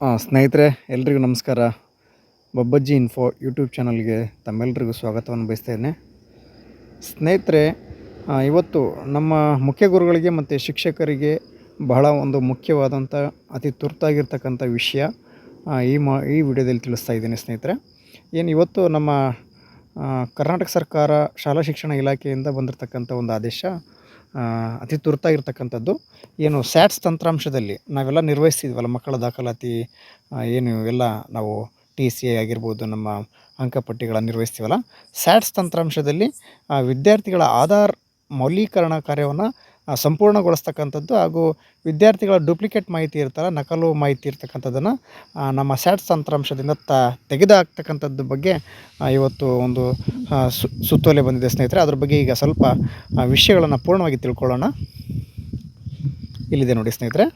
ಸ್ನೇಹಿತರೆ, ಎಲ್ರಿಗೂ ನಮಸ್ಕಾರ. ಬಬ್ಬಜ್ಜಿ ಇನ್ಫೋ ಯೂಟ್ಯೂಬ್ ಚಾನಲ್ಗೆ ತಮ್ಮೆಲ್ಲರಿಗೂ ಸ್ವಾಗತವನ್ನು ಬಯಸ್ತೇನೆ. ಸ್ನೇಹಿತರೆ ಇವತ್ತು ನಮ್ಮ ಮುಖ್ಯ ಗುರುಗಳಿಗೆ ಮತ್ತು ಶಿಕ್ಷಕರಿಗೆ ಬಹಳ ಒಂದು ಮುಖ್ಯವಾದಂಥ, ಅತಿ ತುರ್ತಾಗಿರ್ತಕ್ಕಂಥ ವಿಷಯ ಈ ಮಾ, ಈ ವಿಡಿಯೋದಲ್ಲಿ ತಿಳಿಸ್ತಾ ಇದ್ದೀನಿ ಸ್ನೇಹಿತರೆ. ಏನು ಇವತ್ತು ನಮ್ಮ ಕರ್ನಾಟಕ ಸರ್ಕಾರ ಶಾಲಾ ಶಿಕ್ಷಣ ಇಲಾಖೆಯಿಂದ ಬಂದಿರತಕ್ಕಂಥ ಒಂದು ಆದೇಶ ಅತಿ ತುರ್ತಾಗಿರ್ತಕ್ಕಂಥದ್ದು. ಏನು ಸ್ಯಾಟ್ಸ್ ತಂತ್ರಾಂಶದಲ್ಲಿ ನಾವೆಲ್ಲ ನಿರ್ವಹಿಸ್ತಿದ್ವಲ್ಲ ಮಕ್ಕಳ ದಾಖಲಾತಿ ಏನು ಎಲ್ಲ ನಾವು ಟಿ ಸಿ ಆಗಿರ್ಬೋದು ನಮ್ಮ ಅಂಕಪಟ್ಟಿಗಳನ್ನು ನಿರ್ವಹಿಸ್ತೀವಲ್ಲ. ಸ್ಯಾಟ್ಸ್ ತಂತ್ರಾಂಶದಲ್ಲಿ ವಿದ್ಯಾರ್ಥಿಗಳ ಆಧಾರ್ ಮೌಲ್ಯೀಕರಣ ಕಾರ್ಯವನ್ನು ಸಂಪೂರ್ಣಗೊಳಿಸ್ತಕ್ಕಂಥದ್ದು ಹಾಗೂ ವಿದ್ಯಾರ್ಥಿಗಳ ಡೂಪ್ಲಿಕೇಟ್ ಮಾಹಿತಿ ಇರ್ತಲ್ಲ ನಕಲು ಮಾಹಿತಿ ಇರ್ತಕ್ಕಂಥದ್ದನ್ನು ನಮ್ಮ ಸ್ಯಾಟ್ಸ್ ತಂತ್ರಾಂಶದಿಂದ ತ ತೆಗೆದುಹಾಕ್ತಕ್ಕಂಥದ್ದು ಬಗ್ಗೆ ಇವತ್ತು ಒಂದು ಸು, ಸುತ್ತೋಲೆ ಬಂದಿದೆ ಸ್ನೇಹಿತರೆ. ಅದ್ರ ಬಗ್ಗೆ ಈಗ ಸ್ವಲ್ಪ ವಿಷಯಗಳನ್ನು ಪೂರ್ಣವಾಗಿ ತಿಳ್ಕೊಳ್ಳೋಣ. ಇಲ್ಲಿದೆ ನೋಡಿ ಸ್ನೇಹಿತರೆ.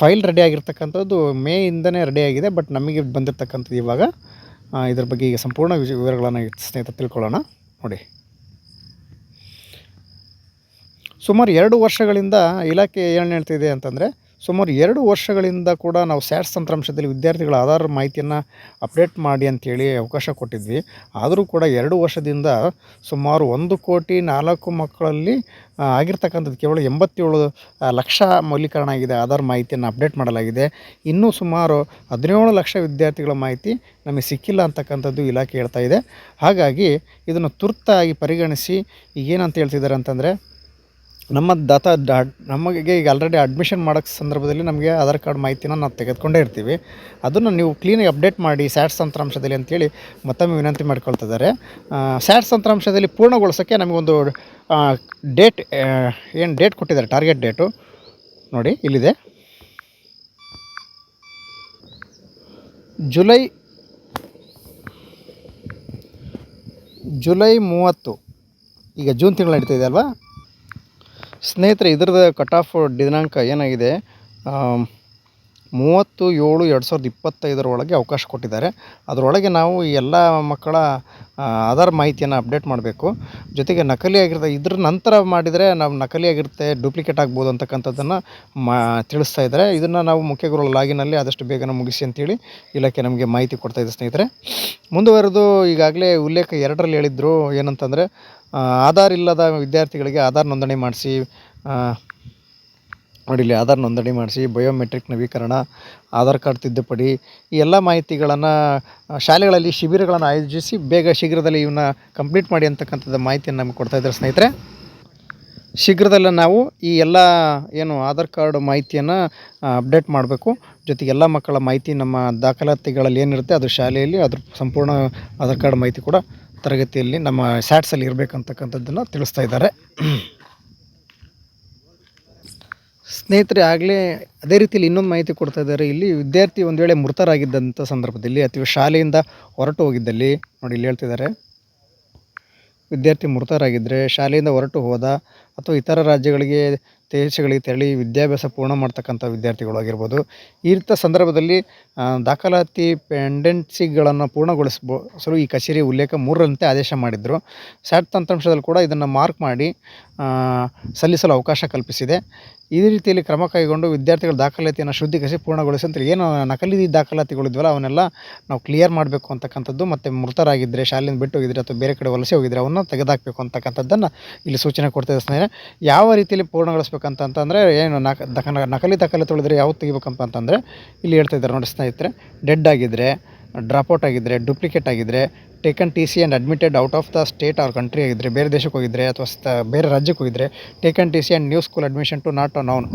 ಫೈಲ್ ರೆಡಿ ಆಗಿರ್ತಕ್ಕಂಥದ್ದು ಇಂದನೇ ರೆಡಿ ಆಗಿದೆ ಬಟ್ ನಮಗೆ ಬಂದಿರತಕ್ಕಂಥದ್ದು ಇವಾಗ ಇದ್ರ ಬಗ್ಗೆ ಈಗ ಸಂಪೂರ್ಣ ವಿವರಗಳನ್ನು ಸ್ನೇಹಿತ ತಿಳ್ಕೊಳ್ಳೋಣ. ನೋಡಿ. ಸುಮಾರು ಎರಡು ವರ್ಷಗಳಿಂದ ಇಲಾಖೆ ಏನು ಹೇಳ್ತಿದೆ ಅಂತಂದರೆ ಸುಮಾರು ಎರಡು ವರ್ಷಗಳಿಂದ ಕೂಡ ನಾವು ಸ್ಯಾಟ್ಸ್ ತಂತ್ರಾಂಶದಲ್ಲಿ ವಿದ್ಯಾರ್ಥಿಗಳ ಆಧಾರ್ ಮಾಹಿತಿಯನ್ನು ಅಪ್ಡೇಟ್ ಮಾಡಿ ಅಂತೇಳಿ ಅವಕಾಶ ಕೊಟ್ಟಿದ್ವಿ. ಆದರೂ ಕೂಡ ಎರಡು ವರ್ಷದಿಂದ ಸುಮಾರು ಒಂದು ಕೋಟಿ ನಾಲ್ಕು ಮಕ್ಕಳಲ್ಲಿ ಆಗಿರ್ತಕ್ಕಂಥದ್ದು ಕೇವಲ ಎಂಬತ್ತೇಳು ಲಕ್ಷ ಮೌಲ್ಯೀಕರಣ ಆಗಿದೆ. ಆಧಾರ್ ಮಾಹಿತಿಯನ್ನು ಅಪ್ಡೇಟ್ ಮಾಡಲಾಗಿದೆ. ಇನ್ನೂ ಸುಮಾರು ಹದಿನೇಳು ಲಕ್ಷ ವಿದ್ಯಾರ್ಥಿಗಳ ಮಾಹಿತಿ ನಮಗೆ ಸಿಕ್ಕಿಲ್ಲ ಅಂತಕ್ಕಂಥದ್ದು ಇಲಾಖೆ ಹೇಳ್ತಾ ಇದೆ. ಹಾಗಾಗಿ ಇದನ್ನು ತುರ್ತಾಗಿ ಪರಿಗಣಿಸಿ ಈಗೇನಂತ ಹೇಳ್ತಿದ್ದಾರೆ ಅಂತಂದರೆ ನಮ್ಮ ದತ್ತ ನಮಗೆ ಈಗ ಆಲ್ರೆಡಿ ಅಡ್ಮಿಷನ್ ಮಾಡೋಕ್ಕೆ ಸಂದರ್ಭದಲ್ಲಿ ನಮಗೆ ಆಧಾರ್ ಕಾರ್ಡ್ ಮಾಹಿತಿನ ನಾವು ತೆಗೆದುಕೊಂಡೇ ಇರ್ತೀವಿ. ಅದನ್ನು ನೀವು ಕ್ಲೀನಾಗಿ ಅಪ್ಡೇಟ್ ಮಾಡಿ ಸ್ಯಾಟ್ಸ್ ತಂತ್ರಾಂಶದಲ್ಲಿ ಅಂತೇಳಿ ಮತ್ತೊಮ್ಮೆ ವಿನಂತಿ ಮಾಡ್ಕೊಳ್ತಿದ್ದಾರೆ ಸ್ಯಾಟ್ಸ್ ತಂತ್ರಾಂಶದಲ್ಲಿ ಪೂರ್ಣಗೊಳಿಸೋಕ್ಕೆ ನಮಗೊಂದು ಡೇಟ್ ಏನು ಡೇಟ್ ಕೊಟ್ಟಿದ್ದಾರೆ? ಟಾರ್ಗೆಟ್ ಡೇಟು ನೋಡಿ, ಇಲ್ಲಿದೆ. ಜುಲೈ ಜುಲೈ ಮೂವತ್ತು. ಈಗ ಜೂನ್ ತಿಂಗಳು ನಡೀತಿದೆ ಅಲ್ವಾ? ಸ್ನೇಹಿತರೆ ಇದ್ರದ್ದು ಕಟ್ ಆಫ್ ದಿನಾಂಕ ಏನಾಗಿದೆ? ಮೂವತ್ತು ಏಳು ಎರಡು ಸಾವಿರದ ಇಪ್ಪತ್ತೈದರೊಳಗೆ ಅವಕಾಶ ಕೊಟ್ಟಿದ್ದಾರೆ. ಅದರೊಳಗೆ ನಾವು ಎಲ್ಲ ಮಕ್ಕಳ ಆಧಾರ್ ಮಾಹಿತಿಯನ್ನು ಅಪ್ಡೇಟ್ ಮಾಡಬೇಕು. ಜೊತೆಗೆ ನಕಲಿ ಆಗಿರುತ್ತೆ ಇದ್ರ ನಂತರ ಮಾಡಿದರೆ ನಾವು ನಕಲಿ ಆಗಿರುತ್ತೆ, ಡೂಪ್ಲಿಕೇಟ್ ಆಗ್ಬೋದು ಅಂತಕ್ಕಂಥದ್ದನ್ನು ಮಾ, ತಿಳಿಸ್ತಾ ಇದ್ದಾರೆ. ಇದನ್ನು ನಾವು ಮುಖ್ಯ ಗುರುಗಳ ಲಾಗಿನಲ್ಲಿ ಆದಷ್ಟು ಬೇಗನೆ ಮುಗಿಸಿ ಅಂತೇಳಿ ಇಲಾಖೆ ನಮಗೆ ಮಾಹಿತಿ ಕೊಡ್ತಾ ಇದೆ ಸ್ನೇಹಿತರೆ. ಮುಂದುವರೆದು ಈಗಾಗಲೇ ಉಲ್ಲೇಖ ಎರಡರಲ್ಲಿ ಹೇಳಿದ್ರು ಏನಂತಂದರೆ ಆಧಾರ್ ಇಲ್ಲದ ವಿದ್ಯಾರ್ಥಿಗಳಿಗೆ ಆಧಾರ್ ನೋಂದಣಿ ಮಾಡಿಸಿ ನೋಡಿ ಇಲ್ಲಿ ಆಧಾರ್ ನೋಂದಣಿ ಮಾಡಿಸಿ, ಬಯೋಮೆಟ್ರಿಕ್ ನವೀಕರಣ, ಆಧಾರ್ ಕಾರ್ಡ್ ತಿದ್ದುಪಡಿ, ಈ ಎಲ್ಲ ಮಾಹಿತಿಗಳನ್ನು ಶಾಲೆಗಳಲ್ಲಿ ಶಿಬಿರಗಳನ್ನು ಆಯೋಜಿಸಿ ಬೇಗ ಶೀಘ್ರದಲ್ಲಿ ಇವನ್ನ ಕಂಪ್ಲೀಟ್ ಮಾಡಿ ಅಂತಕ್ಕಂಥದ್ದು ಮಾಹಿತಿಯನ್ನು ನಮಗೆ ಕೊಡ್ತಾ ಇದ್ದಾರೆ ಸ್ನೇಹಿತರೆ. ಶೀಘ್ರದಲ್ಲೇ ನಾವು ಈ ಎಲ್ಲ, ಏನು ಆಧಾರ್ ಕಾರ್ಡ್ ಮಾಹಿತಿಯನ್ನು ಅಪ್ಡೇಟ್ ಮಾಡಬೇಕು. ಜೊತೆಗೆ ಎಲ್ಲ ಮಕ್ಕಳ ಮಾಹಿತಿ ನಮ್ಮ ದಾಖಲಾತಿಗಳಲ್ಲಿ ಏನಿರುತ್ತೆ, ಅದು ಶಾಲೆಯಲ್ಲಿ ಅದ್ರ ಸಂಪೂರ್ಣ ಆಧಾರ್ ಕಾರ್ಡ್ ಮಾಹಿತಿ ಕೂಡ ತರಗತಿಯಲ್ಲಿ ನಮ್ಮ ಸ್ಯಾಟ್ಸಲ್ಲಿ ಇರಬೇಕಂತಕ್ಕಂಥದ್ದನ್ನು ತಿಳಿಸ್ತಾ ಇದ್ದಾರೆ. ಸ್ನೇಹಿತರೆ, ಆಗಲೇ ಅದೇ ರೀತಿಯಲ್ಲಿ ಇನ್ನೊಂದು ಮಾಹಿತಿ ಕೊಡ್ತಾ ಇದ್ದಾರೆ. ಇಲ್ಲಿ ವಿದ್ಯಾರ್ಥಿ ಒಂದು ವೇಳೆ ಮೃತರಾಗಿದ್ದಂಥ ಸಂದರ್ಭದಲ್ಲಿ ಅಥವಾ ಶಾಲೆಯಿಂದ ಹೊರಟು ಹೋಗಿದ್ದಲ್ಲಿ, ನೋಡಿ ಇಲ್ಲಿ ಹೇಳ್ತಿದ್ದಾರೆ ವಿದ್ಯಾರ್ಥಿ ಮೃತರಾಗಿದ್ದರೆ ಶಾಲೆಯಿಂದ ಹೊರಟು ಹೋದ ಅಥವಾ ಇತರ ರಾಜ್ಯಗಳಿಗೆ ದೇಶಗಳಿಗೆ ತೆರಳಿ ವಿದ್ಯಾಭ್ಯಾಸ ಪೂರ್ಣ ಮಾಡ್ತಕ್ಕಂಥ ವಿದ್ಯಾರ್ಥಿಗಳಾಗಿರ್ಬೋದು ಈ ರೀತಿಯ ಸಂದರ್ಭದಲ್ಲಿ ದಾಖಲಾತಿ ಪೆಂಡೆನ್ಸಿಗಳನ್ನು ಪೂರ್ಣಗೊಳಿಸಲು ಈ ಕಚೇರಿ ಉಲ್ಲೇಖ ಮೂರರಂತೆ ಆದೇಶ ಮಾಡಿದರು. ಸ್ಯಾಟ್ ತಂತ್ರಾಂಶದಲ್ಲಿ ಕೂಡ ಇದನ್ನು ಮಾರ್ಕ್ ಮಾಡಿ ಸಲ್ಲಿಸಲು ಅವಕಾಶ ಕಲ್ಪಿಸಿದೆ. ಈ ರೀತಿಯಲ್ಲಿ ಕ್ರಮ ಕೈಗೊಂಡು ವಿದ್ಯಾರ್ಥಿಗಳ ದಾಖಲಾತಿಯನ್ನು ಶುದ್ಧೀಕರಿಸಿ ಪೂರ್ಣಗೊಳಿಸಿ ಅಂತ ಏನು ನಕಲಿ ದಾಖಲಾತಿಗಳಿದ್ವಲ್ಲ ಅವನ್ನೆಲ್ಲ ನಾವು ಕ್ಲಿಯರ್ ಮಾಡಬೇಕು ಅಂತಕ್ಕಂಥದ್ದು ಮತ್ತು ಮೃತರಾಗಿದ್ದರೆ ಶಾಲೆಯಿಂದ ಬಿಟ್ಟು ಹೋಗಿದ್ರೆ ಅಥವಾ ಬೇರೆ ಕಡೆ ವಲಸೆ ಹೋಗಿದ್ರೆ ಅವನ್ನ ತೆಗೆದಾಕಬೇಕು ಅಂತಕ್ಕಂಥದ್ದನ್ನು ಇಲ್ಲಿ ಸೂಚನೆ ಕೊಡ್ತಾ ಸ್ನೇಹಿತರೆ. ಯಾವ ರೀತಿಯಲ್ಲಿ ಪೂರ್ಣಗೊಳಿಸ್ಬೇಕಂತ ಅಂತಂದರೆ ಏನು ನಕಲಿ ದಾಖಲಾತಿ ತೊಳೆದ್ರೆ ಯಾವ್ದು ತೆಗಿಬೇಕಂತ ಅಂತಂದರೆ ಇಲ್ಲಿ ಹೇಳ್ತಾ ಇದ್ದಾರೆ ನೋಡಿ ಸ್ನೇಹಿತರೆ. ಡೆಡ್ ಆಗಿದ್ದರೆ ಡ್ರಾಪ್ಔಟ್ ಆಗಿದ್ದರೆ ಡೂಪ್ಲಿಕೇಟ್ ಆಗಿದ್ದರೆ taken T C and admitted out of the state or country ಆಗಿದ್ದರೆ ಬೇರೆ ದೇಶಕ್ಕೆ ಹೋಗಿದ್ದರೆ ಅಥವಾ ಸ್ಥ ಬೇರೆ ರಾಜ್ಯಕ್ಕೆ ಹೋಗಿದ್ದರೆ taken T C and new school admission to not known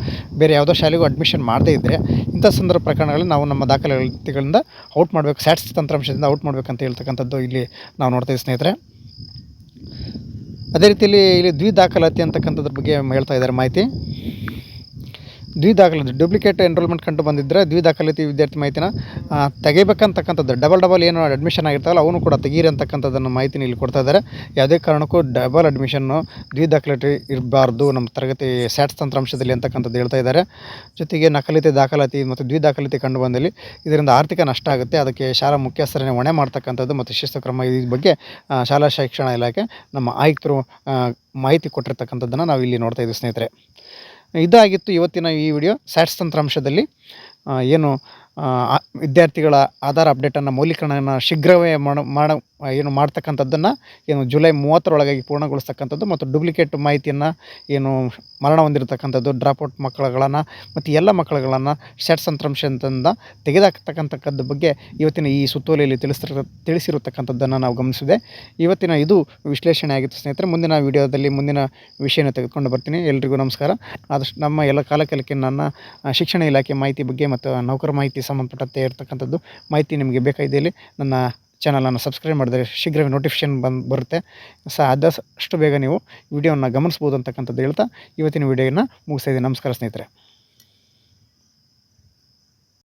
ಬೇರೆ ಯಾವುದೋ ಶಾಲೆಗೂ ಅಡ್ಮಿಷನ್ ಮಾಡದೇ ಇದ್ದರೆ ಇಂಥ ಸಂದರ್ಭ ಪ್ರಕರಣಗಳಲ್ಲಿ ನಾವು ನಮ್ಮ ದಾಖಲಾತಿಗಳಿಂದ ಔಟ್ ಮಾಡಬೇಕು, ಸ್ಯಾಟ್ಸ್ ತಂತ್ರಾಂಶದಿಂದ ಔಟ್ ಮಾಡಬೇಕಂತ ಹೇಳ್ತಕ್ಕಂಥದ್ದು ಇಲ್ಲಿ ನಾವು ನೋಡ್ತಾ ಇದ್ದೀವಿ ಸ್ನೇಹಿತರೆ. ಅದೇ ರೀತಿಯಲ್ಲಿ ಇಲ್ಲಿ ದ್ವಿ ದಾಖಲಾತಿ ಅಂತಕ್ಕಂಥದ್ರ ಬಗ್ಗೆ ಹೇಳ್ತಾ ಇದ್ದಾರೆ ಮಾಹಿತಿ. ದ್ವಿದಾಖಲಾತಿ ಡೂಪ್ಲಿಕೇಟ್ ಎನ್ರೋಲ್ಮೆಂಟ್ ಕಂಡು ಬಂದಿದ್ದರೆ ದ್ವಿದಾಖಲಾತಿ ವಿದ್ಯಾರ್ಥಿ ಮಾಹಿತಿನ ತೆಗಿಬೇಕಂತಕ್ಕಂಥದ್ದು ಡಬಲ್ ಡಬಲ್ ಏನು ಅಡ್ಮಿಷನ್ ಆಗಿರ್ತಾವಲ್ಲ ಅವನು ಕೂಡ ತೆಗೀರಿ ಅಂತಕ್ಕಂಥದ್ದನ್ನು ಮಾಹಿತಿ ಇಲ್ಲಿ ಕೊಡ್ತಾ ಇದ್ದಾರೆ. ಯಾವುದೇ ಕಾರಣಕ್ಕೂ ಡಬಲ್ ಅಡ್ಮಿಷನ್ನು ದ್ವಿದಾಖಲಾತಿ ಇರಬಾರ್ದು ನಮ್ಮ ತರಗತಿ ಸ್ಯಾಟ್ಸ್ ತಂತ್ರಾಂಶದಲ್ಲಿ ಅಂತಕ್ಕಂಥದ್ದು ಹೇಳ್ತಾ ಇದ್ದಾರೆ. ಜೊತೆಗೆ ನಕಲಿತೆ ದಾಖಲಾತಿ ಮತ್ತು ದ್ವಿದಾಖಲಾತಿ ಕಂಡು ಬಂದಲ್ಲಿ ಇದರಿಂದ ಆರ್ಥಿಕ ನಷ್ಟ ಆಗುತ್ತೆ. ಅದಕ್ಕೆ ಶಾಲಾ ಮುಖ್ಯಸ್ಥರನ್ನೇ ಹೊಣೆ ಮಾಡ್ತಕ್ಕಂಥದ್ದು ಮತ್ತು ಶಿಸ್ತು ಕ್ರಮ ಇದ್ರ ಬಗ್ಗೆ ಶಾಲಾ ಶಿಕ್ಷಣ ಇಲಾಖೆ ನಮ್ಮ ಆಯುಕ್ತರು ಮಾಹಿತಿ ಕೊಟ್ಟಿರ್ತಕ್ಕಂಥದ್ದನ್ನು ನಾವು ಇಲ್ಲಿ ನೋಡ್ತಾ ಇದ್ದೀವಿ ಸ್ನೇಹಿತರೆ. ಇದಾಗಿತ್ತು ಇವತ್ತಿನ ಈ ವಿಡಿಯೋ ಸ್ಯಾಟ್ಸ್ ತಂತ್ರಾಂಶದಲ್ಲಿ. ಏನು ವಿದ್ಯಾರ್ಥಿಗಳ ಆಧಾರ್ ಅಪ್ಡೇಟನ್ನು ಮೌಲ್ಯೀಕರಣವನ್ನು ಶೀಘ್ರವೇ ಮಾಡ ಏನು ಮಾಡ್ತಕ್ಕಂಥದ್ದನ್ನು ಏನು ಜುಲೈ ಮೂವತ್ತರೊಳಗಾಗಿ ಪೂರ್ಣಗೊಳಿಸ್ತಕ್ಕಂಥದ್ದು ಮತ್ತು ಡೂಪ್ಲಿಕೇಟ್ ಮಾಹಿತಿಯನ್ನು ಏನು ಮರಣ ಹೊಂದಿರತಕ್ಕಂಥದ್ದು ಡ್ರಾಪ್ಔಟ್ ಮಕ್ಕಳುಗಳನ್ನು ಮತ್ತು ಎಲ್ಲ ಮಕ್ಕಳುಗಳನ್ನು ಶಟ್ ತಂತ್ರಾಂಶದಿಂದ ತೆಗೆದಾಕ್ತಕ್ಕಂಥದ್ದು ಬಗ್ಗೆ ಇವತ್ತಿನ ಈ ಸುತ್ತೋಲೆಯಲ್ಲಿ ತಿಳಿಸಿರ ತಿಳಿಸಿರತಕ್ಕಂಥದ್ದನ್ನು ನಾವು ಗಮನಿಸಿದೆ. ಇವತ್ತಿನ ಇದು ವಿಶ್ಲೇಷಣೆ ಆಗಿತ್ತು ಸ್ನೇಹಿತರೆ. ಮುಂದಿನ ವಿಡಿಯೋದಲ್ಲಿ ಮುಂದಿನ ವಿಷಯನ ತೆಗೆದುಕೊಂಡು ಬರ್ತೀನಿ. ಎಲ್ರಿಗೂ ನಮಸ್ಕಾರ. ಆದಷ್ಟು ನಮ್ಮ ಎಲ್ಲ ಕಾಲಕಾಲಕ್ಕೆ ನನ್ನ ಶಿಕ್ಷಣ ಇಲಾಖೆ ಮಾಹಿತಿ ಬಗ್ಗೆ ಮತ್ತು ನೌಕರ ಮಾಹಿತಿ ಸಂಬಂಧಪಟ್ಟಂತೆ ಇರತಕ್ಕಂಥದ್ದು ಮಾಹಿತಿ ನಿಮಗೆ ಬೇಕಾದಲ್ಲಿ ನನ್ನ ಚಾನಲನ್ನು ಸಬ್ಸ್ಕ್ರೈಬ್ ಮಾಡಿದರೆ ಶೀಘ್ರವೇ ನೋಟಿಫಿಕೇಷನ್ ಬಂದು ಬರುತ್ತೆ. ಸ ಆದಷ್ಟು ಬೇಗ ನೀವು ವಿಡಿಯೋವನ್ನು ಗಮನಿಸ್ಬೋದು ಅಂತಕ್ಕಂಥದ್ದು ಹೇಳ್ತಾ ಇವತ್ತಿನ ವಿಡಿಯೋನ ಮುಗಿಸ್ತಾ ನಮಸ್ಕಾರ ಸ್ನೇಹಿತರೆ.